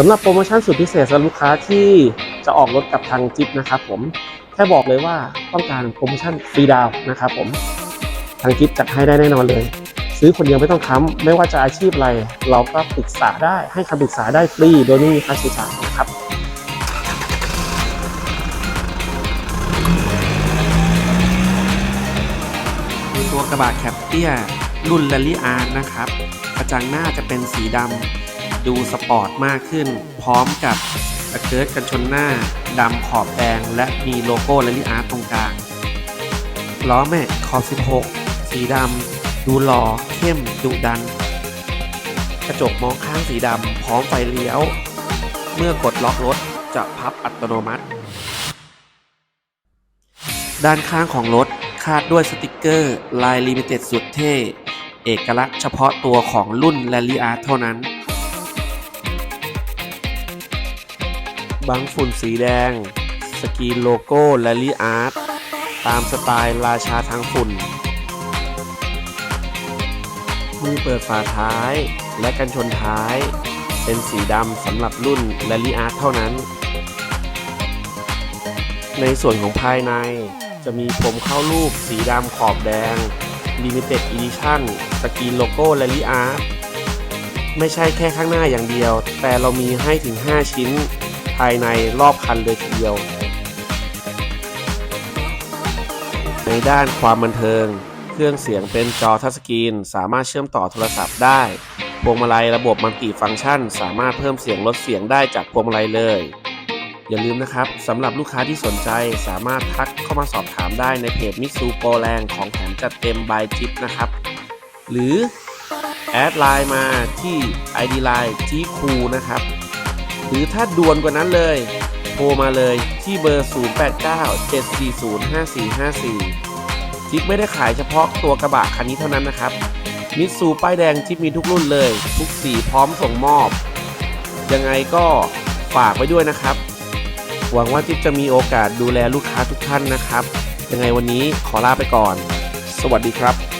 สำหรับโปรโมชั่นสุดพิเศษสำหรับลูกค้าที่จะออกรถกับทางจิ๊บนะครับผมแค่บอกเลยว่าต้องการโปรโมชั่นฟรีดาวนะครับผมทางจิ๊บจัดให้ได้แน่นอนเลย ซื้อคนเดียวไม่ต้องค้ำไม่ว่าจะอาชีพอะไร เราก็ปรึกษาได้ให้คำปรึกษาได้ฟรีโดยไม่มีค่าใช้จ่ายนะครับตัวกระบะแคปเตียรุ่นลลี่อาร์นะครับกระจังหน้าจะเป็นสีดำ ดูสปอร์ตมากขึ้น พร้อมกับสเกิร์ตกันชนหน้าดำขอบแดงและมีโลโก้ r ลลี่อาร์ตรงกลาง ล้อแม็กขอบ 16 สีดำดูหล่อเข้มดุดัน กระจกมองข้างสีดำพร้อมไฟเลี้ยว เมื่อกดล็อกรถจะพับอัตโนมัติ ด้านข้างของรถคาดด้วยสติกเกอร์ลายลิมิเต็ดสุดเท่ เอกลักษณ์เฉพาะตัวของรุ่น r ลลีอาร์เท่านั้น บังฝุ่นสีแดง สกรีนโลโก้ r ลลี่อาร์ตตามสไตล์ราชาทางฝุ่น มือเปิดฝาท้ายและกันชนท้าย เป็นสีดำสำหรับรุ่น r ลลี่อาร์ตเท่านั้น ในส่วนของภายในจะมีผมเข้ารูปสีดำขอบแดง Limited Edition สกรีนโลโก้ r ลลี่อาร์ตไม่ใช่แค่ข้างหน้าอย่างเดียว แต่เรามีให้ถึง 5 ชิ้น ภายในรอบคันเลยทีเดียว ในด้านความบันเทิง เครื่องเสียงเป็นจอทัชสกรีน สามารถเชื่อมต่อโทรศัพท์ได้พวงมาลัยระบบมัลติฟังก์ชัน สามารถเพิ่มเสียงลดเสียงได้จากพวงมาลัยเลย อย่าลืมนะครับสำหรับลูกค้าที่สนใจสามารถทักเข้ามาสอบถามได้ในเพจมิซูโปรแรงของแถมจัดเต็มบายจิปนะครับ หรือแอดไลน์มาที่ ID Line จีคูนะครับ หรือถ้าด่วนกว่านั้นเลย โทรมาเลยที่เบอร์ 0897405454 จิ๊บไม่ได้ขายเฉพาะตัวกระบะคันนี้เท่านั้นนะครับ มิตซูป้ายแดงจิ๊บมีทุกรุ่นเลย ทุกสีพร้อมส่งมอบ ยังไงก็ฝากไว้ด้วยนะครับ หวังว่าจิ๊บจะมีโอกาสดูแลลูกค้าทุกท่านนะครับ ยังไงวันนี้ขอลาไปก่อน สวัสดีครับ